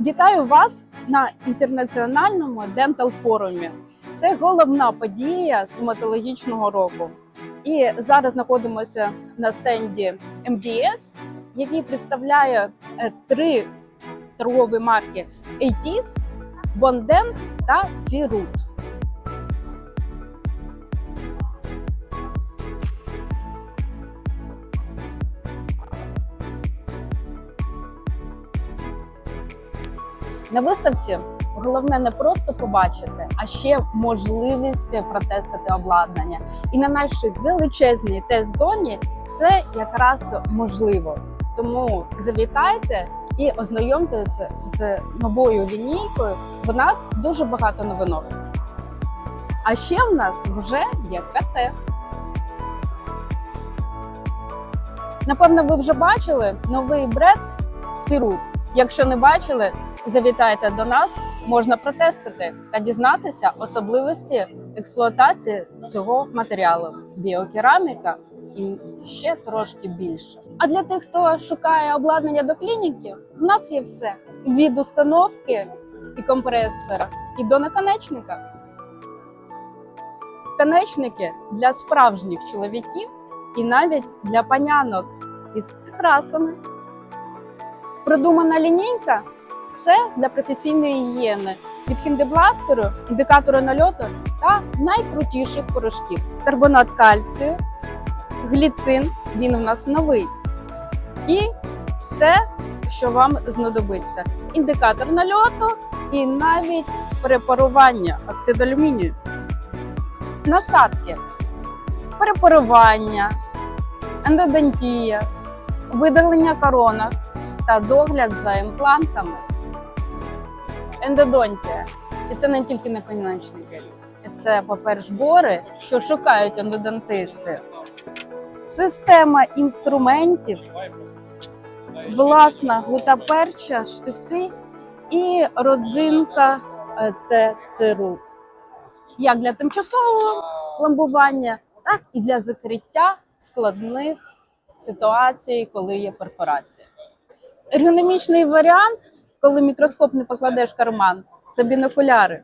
Вітаю вас на інтернаціональному дентал форумі. Це головна подія стоматологічного року. І зараз знаходимося на стенді MDS, який представляє е, три торгові марки ATIS, Bonden та Цірут. На виставці головне не просто побачити, а ще можливість протестити обладнання. І на нашій величезній тест-зоні це якраз можливо. Тому завітайте і ознайомтеся з новою лінійкою. В нас дуже багато новинок. А ще в нас вже є КТ. Напевно, ви вже бачили новий бред Сірут. Якщо не бачили, завітайте до нас, можна протестити та дізнатися особливості експлуатації цього матеріалу біокераміка і ще трошки більше. А для тих, хто шукає обладнання до клініки, в нас є все від установки і компресора і до наконечника. Наконечники для справжніх чоловіків і навіть для панянок із прикрасами. Продумана лінійка все для професійної гігієни від хіндебластеру, індикатору нальоту та найкрутіших порошків. Карбонат кальцію, гліцин, він у нас новий. І все, що вам знадобиться: індикатор нальоту і навіть препарування оксид алюмінію. Насадки, перепарування, ендодонтія, видалення коронок та догляд за імплантами. Ендодонтія. І це не тільки наконечники. І це, по-перше, бори, що шукають ендодонтисти. Система інструментів, власна гутаперча, штифти і родзинка е, це цирут. Як для тимчасового ламбування, так і для закриття складних ситуацій, коли є перфорація. Ергономічний варіант, коли мікроскоп не покладеш в карман, це бінокуляри.